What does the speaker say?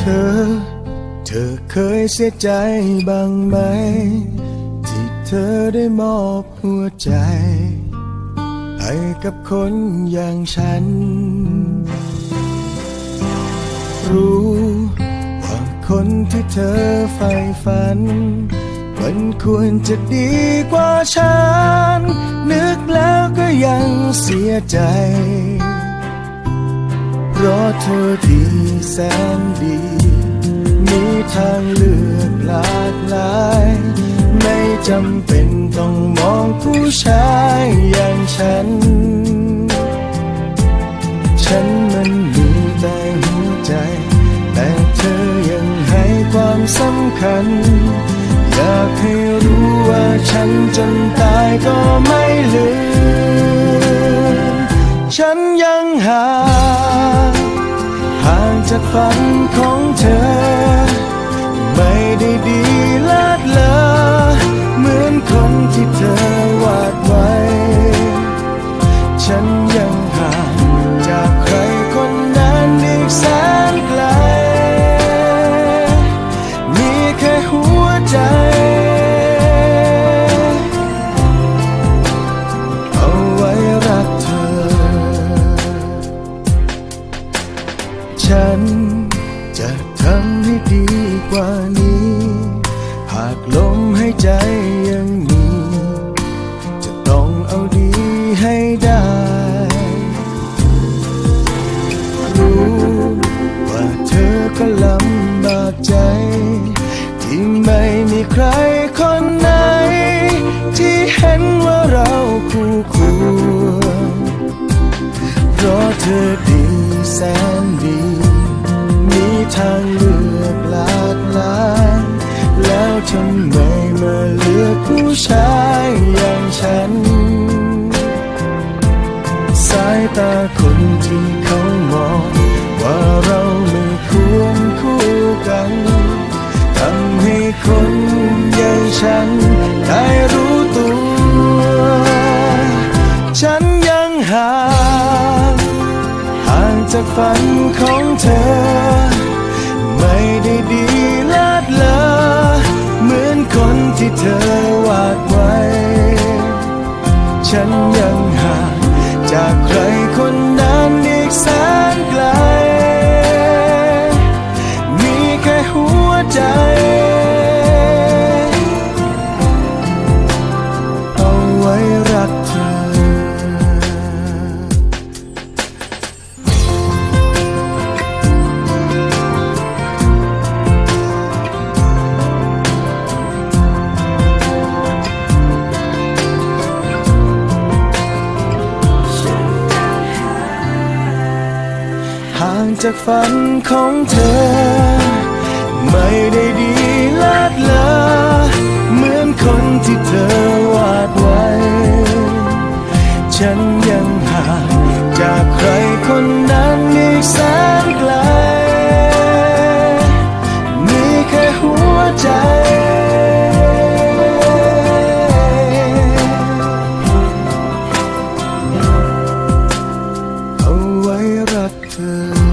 เธอเคยเสียใจบ้างไหม ที่เธอได้มอบหัวใจ ให้กับคนอย่างฉัน รู้ว่าคนที่เธอใฝ่ฝัน มันควรจะดีกว่าฉัน นึกแล้วก็ยังเสียใจ ราะเธอที่แสนดี มีทางเลือกหลากหลาย ไม่จำเป็นต้องมองผู้ชายอย่างฉัน ฉันมันมีแต่หัวใจ แต่เธอยังให้ความสำคัญ อยากให้รู้ว่าฉันจนตายก็ไม่ลืม ฉันยังห่างจากใครคนนั้นอีกแสนไกล มีแค่หัวใจ เอาไว้รักเธอ ฉันจะทำให้ดีกว่านี้ หากลมหายใจ แสนดี มีทางเลือกหลากหลาย แล้วทำไมมาเลือกผู้ชายอย่างฉัน สายตาคนที่เขามอง ฉัน จากฝันของเธอ ไม่ได้ดีเลิศเลอเหมือนคนที่เธอวาดไว้ ฉันยังห่างจากใครคนนั้นอีกแสนไกล มีแค่หัวใจเอาไว้รักเธอ